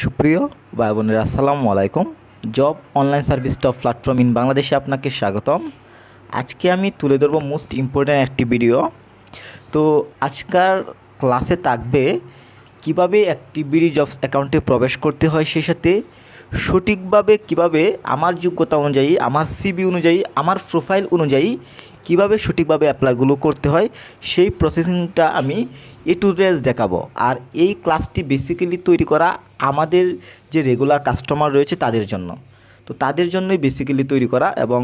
সুপ্রিয় ভাই বোনেরা, আসসালামু আলাইকুম। Job online service top platform in বাংলাদেশে আপনাকে স্বাগতম। আজকে আমি তুলে ধরবো মোস্ট ইম্পর্ট্যান্ট একটি ভিডিও। তো আজকার ক্লাসে থাকবে কীভাবে একটি বিডি জবস অ্যাকাউন্টে প্রবেশ করতে হয়, সেই সাথে সঠিকভাবে কীভাবে আমার যোগ্যতা অনুযায়ী, আমার সিবি অনুযায়ী, আমার প্রোফাইল অনুযায়ী কীভাবে সঠিকভাবে অ্যাপ্লাইগুলো করতে হয়, সেই প্রসেসিংটা আমি এ টু ডেজ দেখাবো। আর এই ক্লাসটি বেসিক্যালি তৈরি করা আমাদের যে রেগুলার কাস্টমার রয়েছে তাদের জন্য। তো তাদের জন্যই বেসিক্যালি তৈরি করা এবং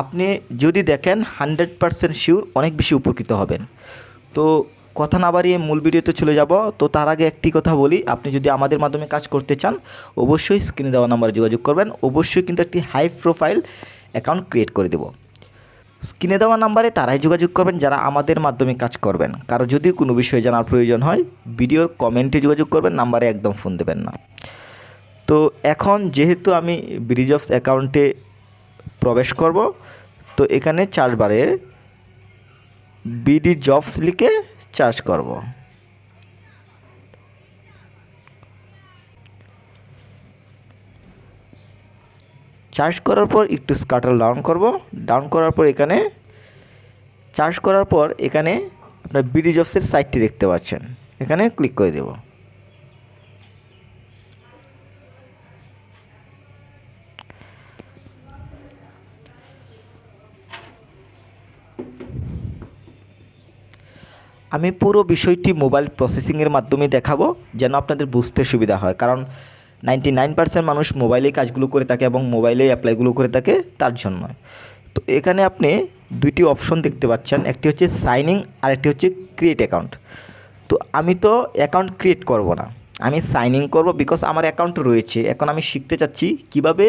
আপনি যদি দেখেন হান্ড্রেড পারসেন্ট শিওর অনেক বেশি উপকৃত হবেন। তো কথা না বাড়িয়ে মূল ভিডিওতে চলে যাব। তো তার আগে একটি কথা বলি, আপনি যদি আমাদের মাধ্যমে কাজ করতে চান, অবশ্যই স্ক্রিনে দেওয়া নাম্বারে যোগাযোগ করবেন। অবশ্যই কিন্তু একটি হাই প্রোফাইল অ্যাকাউন্ট ক্রিয়েট করে দেবো। স্ক্রিনে দেওয়া নাম্বারে তারাই যোগাযোগ করবেন, যারা আমাদের মাধ্যমে কাজ করবেন। কারও যদি কোনো বিষয়ে জানার প্রয়োজন হয়, ভিডিওর কমেন্টে যোগাযোগ করবেন, নাম্বারে একদম ফোন দেবেন না। তো এখন যেহেতু আমি ব্রিজ অফ অ্যাকাউন্টে প্রবেশ করব, তো এখানে চার্জবারে বিডি জবস লিখে চার্জ করব। চার্জ করার পর একটু স্কাটার ডাউন করব। ডাউন করার পর এখানে চার্জ করার পর এখানে আপনার বিডি জবসের সাইটটি দেখতে পাচ্ছেন। এখানে ক্লিক করে দেব। আমি পুরো বিষয়টি মোবাইল প্রসেসিংয়ের মাধ্যমে দেখাবো, যেন আপনাদের বুঝতে সুবিধা হয়। কারণ নাইনটি নাইন পার্সেন্ট মানুষ মোবাইলেই কাজগুলো করে থাকে এবং মোবাইলেই অ্যাপ্লাইগুলো করে থাকে তার জন্য। তো এখানে আপনি দুইটি অপশন দেখতে পাচ্ছেন, একটি হচ্ছে সাইনিং আর একটি হচ্ছে ক্রিয়েট অ্যাকাউন্ট। তো আমি তো অ্যাকাউন্ট ক্রিয়েট করব না, আমি সাইনিং করব বিকজ আমার অ্যাকাউন্ট রয়েছে। এখন আমি শিখতে চাচ্ছি কীভাবে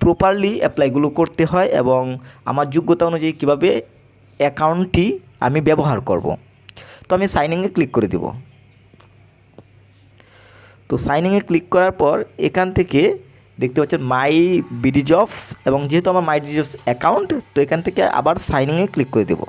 প্রপারলি অ্যাপ্লাইগুলো করতে হয় এবং আমার যোগ্যতা অনুযায়ী কীভাবে অ্যাকাউন্টটি আমি ব্যবহার করব। তো আমি সাইনিংয়ে ক্লিক করে দেব। তো সাইনিংয়ে ক্লিক করার পর এখান থেকে দেখতে পাচ্ছেন মাই বিডি জবস এবং যেহেতু আমার মাই বিডি জবস অ্যাকাউন্ট তো এখান থেকে আবার সাইনিংয়ে ক্লিক করে দেব।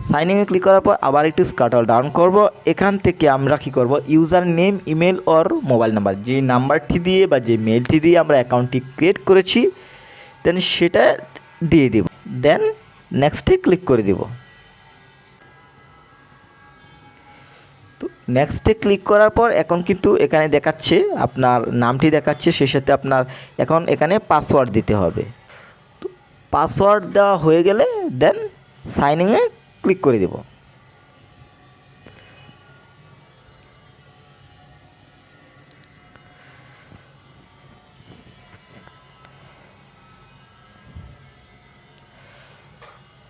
সাইনিংয়ে ক্লিক করার পর আবার একটু স্কাটাল ডাউন করব। এখান থেকে আমরা কী করব? User name email or mobile number যে নাম্বারটি দিয়ে বা যে মেলটি দিয়ে আমরা অ্যাকাউন্টটি ক্রিয়েট করেছি দেন সেটা দিয়ে দেব। দেন নেক্সটে ক্লিক করে দেব। নেক্সটে ক্লিক করার পর এখন কিন্তু এখানে দেখাচ্ছে, আপনার নামটি দেখাচ্ছে, সেই সাথে আপনার এখন এখানে পাসওয়ার্ড দিতে হবে। পাসওয়ার্ড দেওয়া হয়ে গেলে দেন সাইনিংয়ে ক্লিক করে দেব।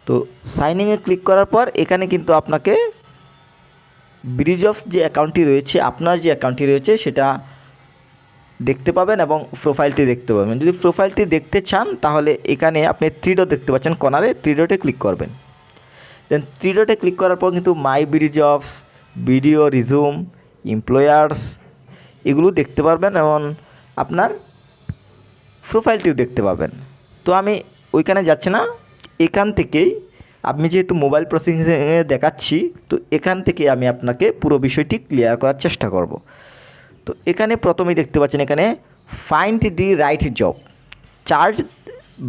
তো সাইনিংয়ে ক্লিক করার পর এখানে কিন্তু আপনাকে ব্রিজ অফ যে অ্যাকাউন্টটি রয়েছে, আপনার যে অ্যাকাউন্টটি রয়েছে, সেটা দেখতে পাবেন এবং প্রোফাইলটি দেখতে পাবেন। যদি প্রোফাইলটি দেখতে চান, তাহলে এখানে আপনি থ্রি ডট দেখতে পাচ্ছেন কর্নারে থ্রি ডটে ক্লিক করবেন। দেন থ্রি ডটে ক্লিক করার পর কিন্তু মাই ব্রিজ অফস ভিডিও রিজুম এমপ্লয়ার্স এগুলো দেখতে পারবেন এবং আপনার প্রোফাইলটিও দেখতে পাবেন। তো আমি ওইখানে যাচ্ছি না, এখান থেকেই আমি যেহেতু মোবাইল প্রসেসিংয়ে দেখাচ্ছি, তো এখান থেকে আমি আপনাকে পুরো বিষয়টি ক্লিয়ার করার চেষ্টা করব তো এখানে প্রথমেই দেখতে পাচ্ছেন এখানে find the right job search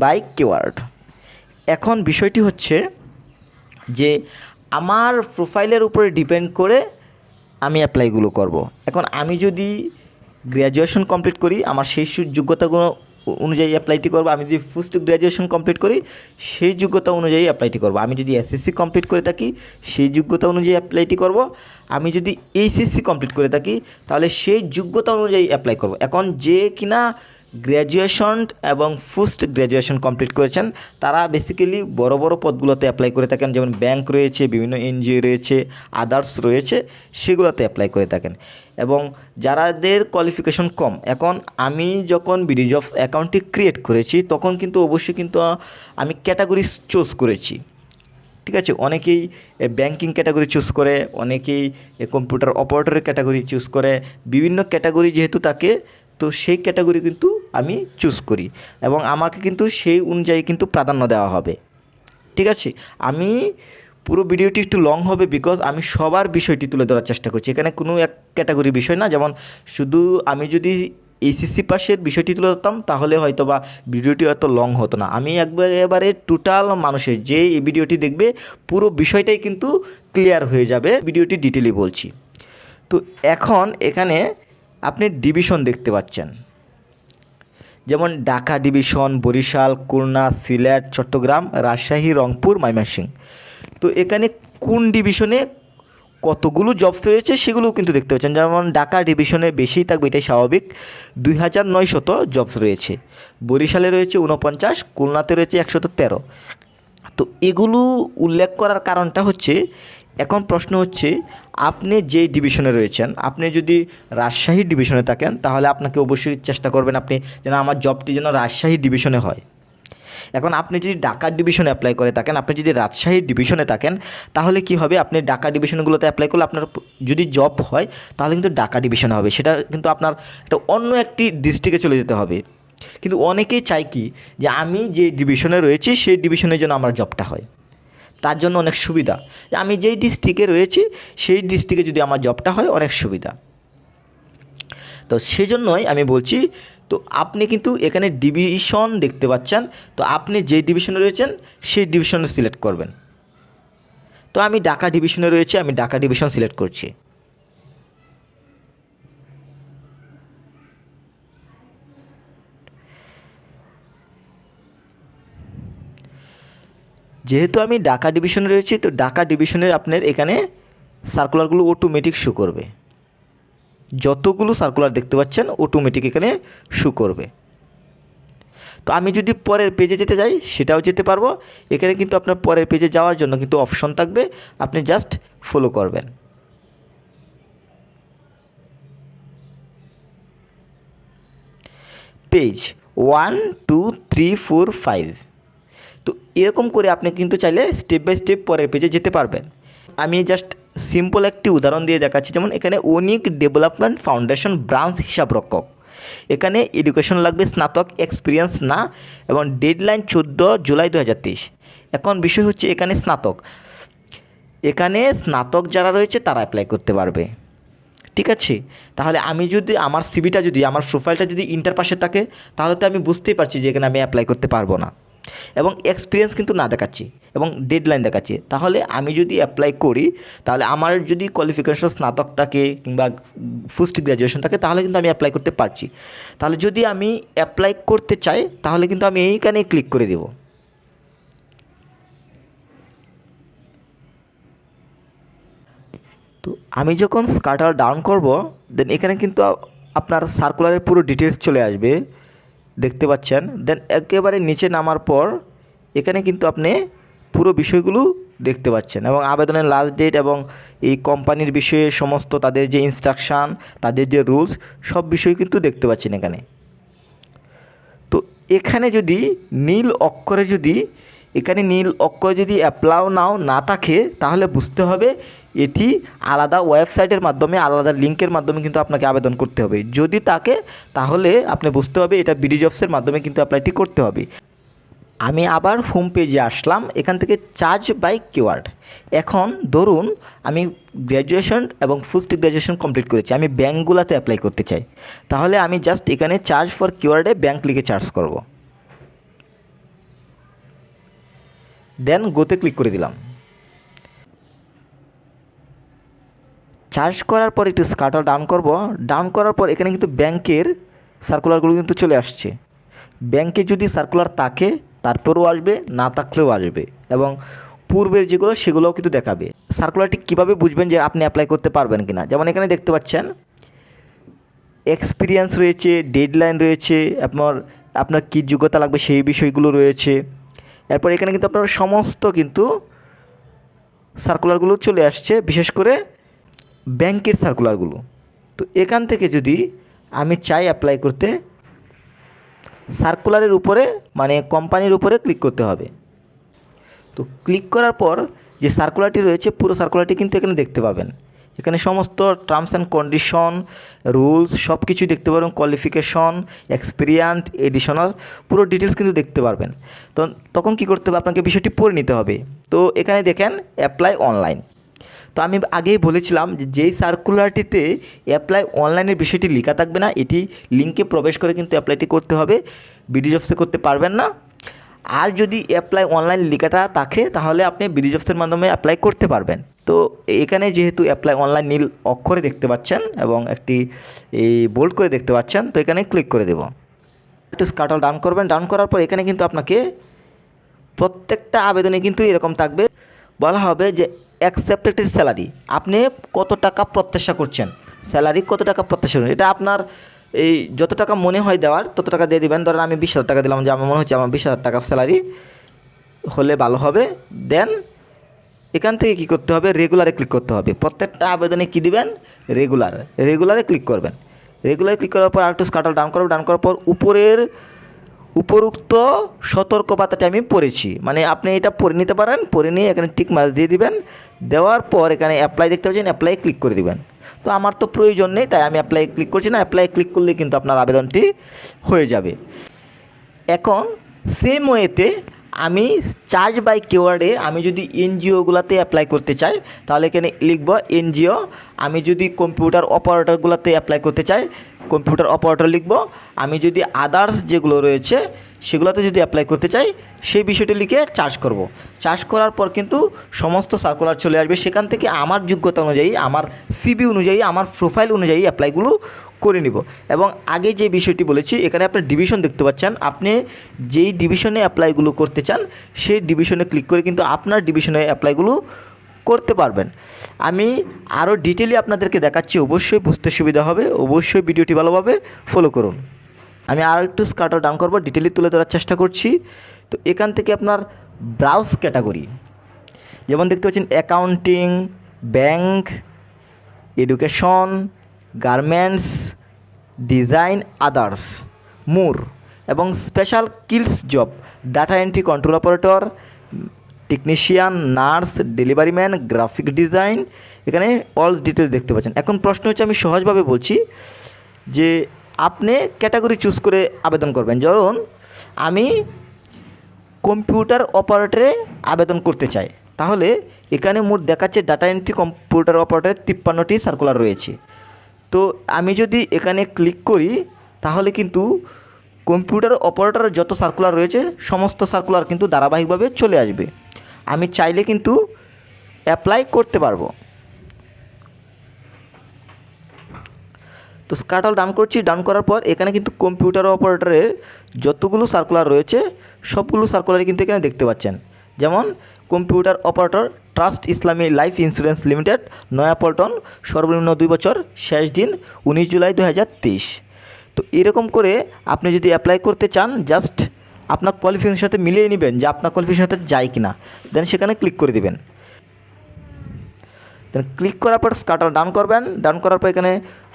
by keyword এখন বিষয়টি হচ্ছে যে আমার প্রোফাইলের উপরে ডিপেন্ড করে আমি অ্যাপ্লাইগুলো করব। এখন আমি যদি গ্র্যাজুয়েশন কমপ্লিট করি, আমার সেই যোগ্যতাগুলো অনুযায়ী অ্যাপ্লাইটি করব। আমি যদি পোস্ট গ্র্যাজুয়েশন কমপ্লিট করি, সেই যোগ্যতা অনুযায়ী অ্যাপ্লাইটি করব। আমি যদি এসএসসি কমপ্লিট করে থাকি, সেই যোগ্যতা অনুযায়ী অ্যাপ্লাইটি করব। আমি যদি এইচএসসি কমপ্লিট করে থাকি, তাহলে সেই যোগ্যতা অনুযায়ী অ্যাপ্লাই করব। এখন যে কিনা গ্র্যাজুয়েশন এবং পোস্ট গ্র্যাজুয়েশন কমপ্লিট করেছেন, তারা বেসিক্যালি বড় বড় পদগুলোতে অ্যাপ্লাই করে থাকেন, যেমন ব্যাংক রয়েছে, বিভিন্ন এনজিও রয়েছে আদার্স রয়েছে, সেগুলোতে অ্যাপ্লাই করে থাকেন। এবং যারাদের কোয়ালিফিকেশন কম, এখন আমি যখন বিডি জবস অ্যাকাউন্টটি ক্রিয়েট করেছি, তখন কিন্তু অবশ্যই কিন্তু আমি ক্যাটাগরি চুজ করেছি। ঠিক আছে? অনেকেই ব্যাংকিং ক্যাটাগরি চুজ করে, অনেকেই কম্পিউটার অপারেটরের ক্যাটাগরি চুজ করে, বিভিন্ন ক্যাটাগরি যেহেতু থাকে তো সেই ক্যাটাগরি কিন্তু আমি চুজ করি এবং আমাকে কিন্তু সেই অনুযায়ী কিন্তু প্রাধান্য দেওয়া হবে। ঠিক আছে? আমি পুরো ভিডিওটি একটু লং হবে বিকজ আমি সবার বিষয়টি তুলে ধরার চেষ্টা করছি। এখানে কোনো এক ক্যাটাগরি বিষয় না, যেমন শুধু আমি যদি এইচএসসি পাশের বিষয়টি তুলে ধরতাম, তাহলে হয়তো বা ভিডিওটি এত লং হতো না। আমি একবার টোটাল মানুষের যে এই ভিডিওটি দেখবে, পুরো বিষয়টাই কিন্তু ক্লিয়ার হয়ে যাবে। ভিডিওটি ডিটেলি বলছি। তো এখন এখানে আপনি ডিভিশন দেখতে পাচ্ছেন। যেমন ঢাকা ডিভিশন, বরিশাল, খুলনা, সিলেট, চট্টগ্রাম, রাজশাহী, রংপুর, ময়মনসিংহ। তো এখানে কোন ডিভিশনে কতগুলো জবস রয়েছে সেগুলোও কিন্তু দেখতে পাচ্ছেন। যেমন ঢাকা ডিভিশনে বেশি থাকবে, এটাই স্বাভাবিক। দুই হাজার নয়শত জবস রয়েছে। বরিশালে রয়েছে উনপঞ্চাশ খুলনাতে রয়েছে একশত তেরো। তো এগুলো উল্লেখ করার কারণটা হচ্ছে এখন প্রশ্ন হচ্ছে, আপনি যে ডিভিশনে রয়েছেন, আপনি যদি রাজশাহী ডিভিশনে থাকেন, তাহলে আপনাকে অবশ্যই চেষ্টা করবেন আপনি যেন আমার জবটি যেন রাজশাহী ডিভিশনে হয়। এখন আপনি যদি ঢাকা ডিভিশনে অ্যাপ্লাই করে থাকেন, আপনি যদি রাজশাহী ডিভিশনে থাকেন, তাহলে কি হবে? আপনি ঢাকা ডিভিশনগুলোতে অ্যাপ্লাই করলে আপনার যদি জব হয়, তাহলে কিন্তু ঢাকা ডিভিশনে হবে। সেটা কিন্তু আপনার একটা অন্য একটি ডিস্ট্রিক্টে চলে যেতে হবে। কিন্তু অনেকেই চায় কি? যে আমি যে ডিভিশনে রয়েছি, সেই ডিভিশনের জন্য আমার জবটা হয়। তার জন্য অনেক সুবিধা। আমি যেই ডিস্ট্রিক্টে রয়েছি, সেই ডিস্ট্রিক্টে যদি আমার জবটা হয়, অনেক সুবিধা। তো সেজন্যই আমি বলছি, তো আপনি কিন্তু এখানে ডিভিশন দেখতে পাচ্ছেন, তো আপনি যে ডিভিশনে রয়েছেন, সেই ডিভিশনে সিলেক্ট করবেন। তো আমি ঢাকা ডিভিশনে রয়েছে, আমি ঢাকা ডিভিশন সিলেক্ট করছি। যেহেতু আমি ঢাকা ডিভিশনে রয়েছি, তো ঢাকা ডিভিশনের আপনার এখানে সার্কুলারগুলো অটোমেটিক শো করবে। যতগুলো সার্কুলার দেখতে পাচ্ছেন অটোমেটিক এখানে শো করবে। তো আমি যদি পরের পেজে যেতে যাই, সেটাও যেতে পারব। এখানে কিন্তু আপনার পরের পেজে যাওয়ার জন্য কিন্তু অপশন থাকবে। আপনি জাস্ট ফলো করবেন। Page one two three four five এরকম করে আপনি কিন্তু চাইলে স্টেপ বাই স্টেপ পরের পেজে যেতে পারবেন। আমি জাস্ট সিম্পল একটি উদাহরণ দিয়ে দেখাচ্ছি, যেমন এখানে অনিক ডেভেলপমেন্ট ফাউন্ডেশন ব্রাঞ্চ হিসাবরক্ষক। এখানে এডুকেশন লাগবে, স্নাতক এক্সপিরিয়েন্স না, এবং ডেডলাইন চোদ্দ জুলাই দু হাজার তেইশ। এখন বিষয় হচ্ছে এখানে স্নাতক। এখানে স্নাতক যারা রয়েছে, তারা অ্যাপ্লাই করতে পারবে। ঠিক আছে? তাহলে আমি যদি আমার সিবিটা যদি, আমার প্রোফাইলটা যদি ইন্টার পাশে থাকে, তাহলে তো আমি বুঝতেই পারছি যে এখানে আমি অ্যাপ্লাই করতে পারব না। এবং এক্সপিরিয়েন্স কিন্তু না দেখাচ্ছি এবং ডেডলাইন দেখাচ্ছি। তাহলে আমি যদি অ্যাপ্লাই করি, তাহলে আমার যদি কোয়ালিফিকেশন স্নাতক থাকে কিংবা পোস্ট গ্র্যাজুয়েশন থাকে, তাহলে কিন্তু আমি অ্যাপ্লাই করতে পারছি। তাহলে যদি আমি অ্যাপ্লাই করতে চাই, তাহলে কিন্তু আমি এইখানে ক্লিক করে দেবো। তো আমি যখন স্কার্টার ডাউন করব দেন এখানে কিন্তু আপনার সার্কুলারের পুরো ডিটেলস চলে আসবে। দেখতে পাচ্ছেন। দেন একেবারে নিচে নামার পর এখানে কিন্তু আপনি পুরো বিষয়গুলো দেখতে পাচ্ছেন এবং আবেদনের লাস্ট ডেট এবং এই কোম্পানির বিষয়ে সমস্ত তাদের যে ইনস্ট্রাকশান তাদের যে রুলস সব বিষয় কিন্তু দেখতে পাচ্ছেন এখানে। তো এখানে যদি নীল অক্ষরে যদি এখানে নীল অক্ষরে যদি অ্যাপ্লাও নাও, না থাকে, তাহলে বুঝতে হবে এটি আলাদা ওয়েবসাইটের মাধ্যমে, আলাদা লিঙ্কের মাধ্যমে কিন্তু আপনাকে আবেদন করতে হবে। যদি তাকে, তাহলে আপনি বুঝতে হবে এটা বিডি জবসের মাধ্যমে কিন্তু অ্যাপ্লাইটি করতে হবে। আমি আবার হোম পেজে আসলাম, এখান থেকে চার্জ বাই কিওয়ার্ড এখন ধরুন, আমি গ্র্যাজুয়েশন এবং পোস্ট গ্র্যাজুয়েশন কমপ্লিট করেছি, আমি ব্যাঙ্কগুলোতে অ্যাপ্লাই করতে চাই। তাহলে আমি জাস্ট এখানে চার্জ ফর কিওয়ার্ডে ব্যাঙ্ক লিখে চার্জ করব। দেন গোতে ক্লিক করে দিলাম। চার্জ করার পর একটু স্কার্টার ডাউন করব। ডাউন করার পর এখানে কিন্তু ব্যাংকের সার্কুলারগুলো কিন্তু চলে আসছে। ব্যাংকে যদি সার্কুলার থাকে, তারপরেও আসবে, না থাকলেও আসবে এবং পূর্বের যেগুলো, সেগুলোও কিন্তু দেখাবে। সার্কুলারটি কীভাবে বুঝবেন যে আপনি অ্যাপ্লাই করতে পারবেন কি না যেমন এখানে দেখতে পাচ্ছেন এক্সপিরিয়েন্স রয়েছে ডেডলাইন রয়েছে, আপনার আপনার কী যোগ্যতা লাগবে সেই বিষয়গুলো রয়েছে। এরপর এখানে কিন্তু আপনার সমস্ত কিন্তু সার্কুলারগুলো চলে আসছে, বিশেষ করে ব্যাংকের সার্কুলারগুলো তো এখান থেকে যদি আমি চাই অ্যাপ্লাই করতে সার্কুলারের উপরে মানে কোম্পানির উপরে ক্লিক করতে হবে। তো ক্লিক করার পর যে সার্কুলারটি রয়েছে, পুরো সার্কুলারটি কিন্তু এখানে দেখতে পাবেন। এখানে সমস্ত টার্মস অ্যান্ড কন্ডিশন রুলস সব কিছুই দেখতে পারবেন কোয়ালিফিকেশন এক্সপিরিয়েন্ট এডিশনাল পুরো ডিটেলস কিন্তু দেখতে পারবেন। তো তখন কি করতে হবে? আপনাকে বিষয়টি পড়ে নিতে হবে। তো এখানে দেখেন অ্যাপ্লাই অনলাইন তো আমি আগেই বলেছিলাম যে যেই সার্কুলারটিতে অ্যাপ্লাই অনলাইনের বিষয়টি লেখা থাকবে না, এটি লিঙ্কে প্রবেশ করে কিন্তু অ্যাপ্লাইটি করতে হবে। বিডি জবসে করতে পারবেন না। আর যদি অ্যাপ্লাই অনলাইন লেখাটা থাকে, তাহলে আপনি বিডি জবসের মাধ্যমে অ্যাপ্লাই করতে পারবেন। তো এখানে যেহেতু অ্যাপ্লাই অনলাইন নীল অক্ষরে দেখতে পাচ্ছেন এবং একটি, এই বোল্ড করে দেখতে পাচ্ছেন, তো এখানে ক্লিক করে দেব। একটু স্কাটল ডান করবেন ডান করার পর এখানে কিন্তু আপনাকে প্রত্যেকটা আবেদনে কিন্তু এরকম থাকবে। বলা হবে যে অ্যাকসেপ্টেড স্যালারি আপনি কত টাকা প্রত্যাশা করছেন? স্যালারি কত টাকা প্রত্যাশা করছেন? এটা আপনার, এই যত টাকা মনে হয় দেওয়ার, তত টাকা দিয়ে দেবেন। ধরেন আমি বিশ হাজার টাকা দিলাম, যে আমার মনে হচ্ছে আমার বিশ হাজার টাকা স্যালারি হলে ভালো হবে। দেন এখান থেকে কি করতে হবে? রেগুলারে ক্লিক করতে হবে। প্রত্যেকটা আবেদনে কি দিবেন? রেগুলার রেগুলারে ক্লিক করবেন। রেগুলারে ক্লিক করার পর আরেকটু স্কাটার ডাউন করবেন। ডাউন করার পর উপরের, উপরোক্ত সতর্কবার্তাটি আমি পড়েছি। মানে আপনি এটা পড়ে নিতে পারেন। পড়ে নিয়ে এখানে টিক মার্ক দিয়ে দিবেন। দেওয়ার পর এখানে অ্যাপ্লাই দেখতে পাচ্ছেন অ্যাপ্লাই ক্লিক করে দিবেন। তো আমার তো প্রয়োজন নেই, তাই আমি অ্যাপ্লাই ক্লিক করছি না। অ্যাপ্লাই ক্লিক করলে কিন্তু আপনার আবেদনটি হয়ে যাবে। এখন সেম ওয়েতে আমি চার্জ বাই কেওয়ার্ডে আমি যদি এনজিওগুলোতে অ্যাপ্লাই করতে চাই, তাহলে এখানে লিখব এনজিও আমি যদি কম্পিউটার অপারেটরগুলোতে অ্যাপ্লাই করতে চাই কম্পিউটার অপারেটর লিখব। আমি যদি আদার্স যেগুলো রয়েছে, সেগুলোতে যদি অ্যাপ্লাই করতে চাই, সেই বিষয়টি লিখে চার্জ করব। চার্জ করার পর কিন্তু সমস্ত সার্কুলার চলে আসবে। সেখান থেকে আমার যোগ্যতা অনুযায়ী, আমার সিবি অনুযায়ী, আমার প্রোফাইল অনুযায়ী অ্যাপ্লাইগুলো করে নিব। এবং আগে যে বিষয়টি বলেছি, এখানে আপনার ডিভিশন দেখতে পাচ্ছেন। আপনি যেই ডিভিশনে অ্যাপ্লাইগুলো করতে চান, সেই ডিভিশনে ক্লিক করে কিন্তু আপনার ডিভিশনে অ্যাপ্লাইগুলো করতে পারবেন। আমি আরও ডিটেলি আপনাদেরকে দেখাচ্ছি, অবশ্যই বুঝতে সুবিধা হবে। অবশ্যই ভিডিওটি ভালোভাবে ফলো করুন। আমি আর একটু স্কার্টার ডাউন করব ডিটেলি তুলে ধরার চেষ্টা করছি। তো এখান থেকে আপনার ব্রাউজ ক্যাটাগরি যেমন দেখতে পাচ্ছেন accounting bank education garments, design, others, more এবং special skills job, data entry control operator, technician, nurse delivery man graphic design, এখানে অল ডিটেলস দেখতে পাচ্ছেন। এখন প্রশ্ন হচ্ছে, আমি সহজভাবে বলছি যে আপনি ক্যাটাগরি চুজ করে আবেদন করবেন। ধরুন, আমি কম্পিউটার অপারেটরে আবেদন করতে চাই। তাহলে এখানে মোট দেখাচ্ছে ডাটা এন্ট্রি কম্পিউটার অপারেটরের তিপ্পান্নটি সার্কুলার রয়েছে। তো আমি যদি এখানে ক্লিক করি, তাহলে কিন্তু কম্পিউটার অপারেটরের যত সার্কুলার রয়েছে, সমস্ত সার্কুলার কিন্তু ধারাবাহিকভাবে চলে আসবে। আমি চাইলে কিন্তু অ্যাপ্লাই করতে পারব। তো স্কাটল ডাউন করছি। ডাউন করার পর এখানে কিন্তু কম্পিউটার অপারেটরের যতগুলো সার্কুলার রয়েছে, সবগুলো সার্কুলারই কিন্তু এখানে দেখতে পাচ্ছেন। যেমন computer operator trust Islami life insurance limited, Nayapaltan, সর্বনিম্ন দুই বছর, শেষ দিন, উনিশ জুলাই দু হাজার তেইশ। তো এরকম করে আপনি যদি অ্যাপ্লাই করতে চান জাস্ট আপনার কোয়ালিফিকেশনের সাথে মিলিয়ে নেবেন যে আপনার কোয়ালিফিকেশনের সাথে যায় কি না দেন সেখানে ক্লিক করে দেবেন। দেন ক্লিক করার পর স্কাটার ডাউন করবেন। ডাউন করার পর এখানে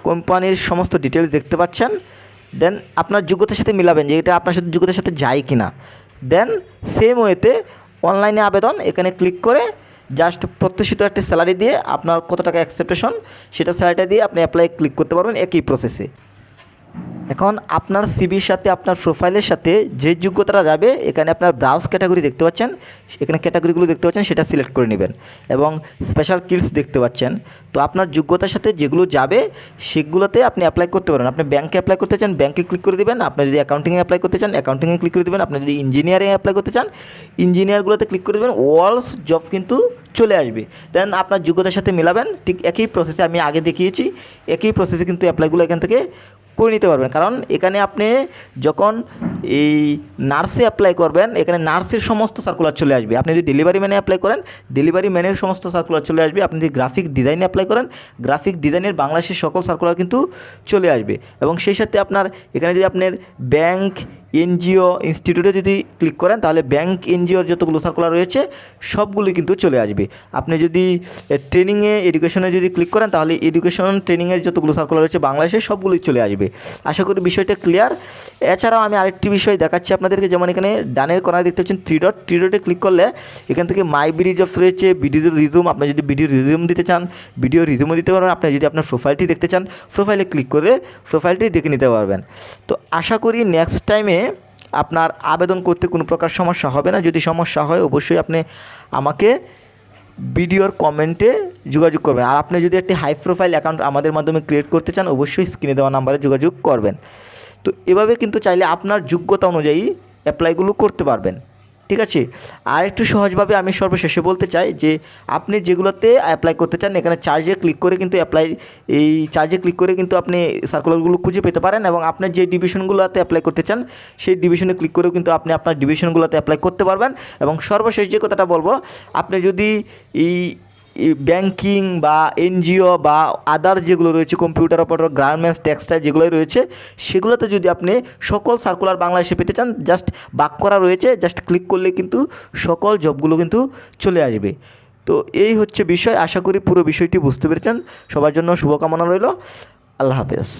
কোম্পানির সমস্ত ডিটেলস দেখতে পাচ্ছেন। দেন আপনার যোগ্যতার সাথে মিলাবেন যে এটা আপনার সাথে যোগ্যতার সাথে যায় কি না দেন সেম ওয়েতে অনলাইনে আবেদন, এখানে ক্লিক করে জাস্ট প্রত্যাশিত একটা স্যালারি দিয়ে আপনার কত টাকা অ্যাকসেপ্টেশন সেটা স্যালারিটা দিয়ে আপনি অ্যাপ্লাই ক্লিক করতে পারবেন একই প্রসেসে এখন আপনার সিবির সাথে, আপনার প্রোফাইলের সাথে যে যোগ্যতাটা যাবে, এখানে আপনার ব্রাউজ ক্যাটাগরি দেখতে পাচ্ছেন, এখানে ক্যাটাগরিগুলো দেখতে পাচ্ছেন, সেটা সিলেক্ট করে নেবেন এবং স্পেশাল কিলস দেখতে পাচ্ছেন। তো আপনার যোগ্যতার সাথে যেগুলো যাবে, সেগুলোতে আপনি অ্যাপ্লাই করতে পারেন। আপনি ব্যাংকে অ্যাপ্লাই করতে চান ব্যাংকে ক্লিক করে দেবেন। আপনি যদি অ্যাকাউন্টিংয়ে অ্যাপ্লাই করতে চান অ্যাকাউন্টিংয়ে ক্লিক করে দেবেন। আপনি যদি ইঞ্জিনিয়ারিংয়ে অ্যাপ্লাই করতে চান ইঞ্জিনিয়ারগুলোতে ক্লিক করে দেবেন ওয়ালস জব কিন্তু চলে আসবে। দেন আপনার যোগ্যতার সাথে মেলাবেন, ঠিক একই প্রসেসে আমি আগে দেখিয়েছি, একই প্রসেসে কিন্তু অ্যাপ্লাইগুলো এখান থেকে করে নিতে পারবেন। কারণ এখানে আপনি যখন এই নার্সে অ্যাপ্লাই করবেন, এখানে নার্সের সমস্ত সার্কুলার চলে আসবে। আপনি যদি ডেলিভারি ম্যানে অ্যাপ্লাই করেন ডেলিভারি ম্যানের সমস্ত সার্কুলার চলে আসবে। আপনি যদি গ্রাফিক ডিজাইনে অ্যাপ্লাই করেন গ্রাফিক ডিজাইনের বাংলাদেশের সকল সার্কুলার কিন্তু চলে আসবে। এবং সেই সাথে আপনার এখানে যদি আপনার ব্যাংক এনজিও ইনস্টিটিউটে যদি ক্লিক করেন, তাহলে ব্যাংক এনজিওর যতগুলো সার্কুলার রয়েছে, সবগুলি কিন্তু চলে আসবে। আপনি যদি ট্রেনিংয়ে এডুকেশনে যদি ক্লিক করেন, তাহলে এডুকেশন ট্রেনিংয়ের যতগুলো সার্কুলার রয়েছে বাংলাদেশে, সবগুলোই চলে আসবে। আশা করি বিষয়টা ক্লিয়ার এছাড়াও আমি আরেকটি বিষয় দেখাচ্ছি আপনাদেরকে, যেমন এখানে ডানের কোনায় দেখতে পাচ্ছেন থ্রি ডট থ্রি ডটে ক্লিক করলে এখান থেকে মাই বিডি জবস রয়েছে ভিডিও রিজুম আপনি যদি ভিডিও রিজুম দিতে চান ভিডিও রিজুমও দিতে পারবেন, আপনি যদি আপনার প্রোফাইলটি দেখতে চান প্রোফাইলে ক্লিক করে প্রোফাইলটি দেখে নিতে পারবেন। তো আশা করি নেক্সট টাইমে আপনার আবেদন করতে কোনো প্রকার সমস্যা হবে না। যদি সমস্যা হয়, অবশ্যই আপনি আমাকে ভিডিওর কমেন্টে যোগাযোগ করবেন। আর আপনি যদি একটি হাই প্রোফাইল অ্যাকাউন্ট আমাদের মাধ্যমে ক্রিয়েট করতে চান, অবশ্যই স্ক্রিনে দেওয়া নাম্বারে যোগাযোগ করবেন। তো এভাবে কিন্তু চাইলে আপনার যোগ্যতা অনুযায়ী অ্যাপ্লাইগুলো করতে পারবেন। ঠিক আছে? আর একটু সহজভাবে আমি সর্বশেষে বলতে চাই যে, আপনি যেগুলোতে অ্যাপ্লাই করতে চান, এখানে চার্জে ক্লিক করে কিন্তু অ্যাপ্লাই এই চার্জে ক্লিক করে কিন্তু আপনি সার্কুলারগুলো খুঁজে পেতে পারেন এবং আপনার যে ডিভিশনগুলোতে অ্যাপ্লাই করতে চান, সেই ডিভিশনে ক্লিক করেও কিন্তু আপনি আপনার ডিভিশনগুলোতে অ্যাপ্লাই করতে পারবেন এবং সর্বশেষ যে কথাটা বলব, আপনি যদি এই ব্যাংকিং বা এনজিও বা আদার যেগুলো রয়েছে কম্পিউটার অপারেটর গার্মেন্টস টেক্সটাইল যেগুলোই রয়েছে, সেগুলোতে যদি আপনি সকল সার্কুলার বাংলা এসে পেতে চান জাস্ট বাক করা রয়েছে জাস্ট ক্লিক করলে কিন্তু সকল জবগুলো কিন্তু চলে আসবে। তো এই হচ্ছে বিষয়, আশা করি পুরো বিষয়টি বুঝতে পেরেছেন। সবার জন্য শুভকামনা রইল। আল্লাহ হাফেজ।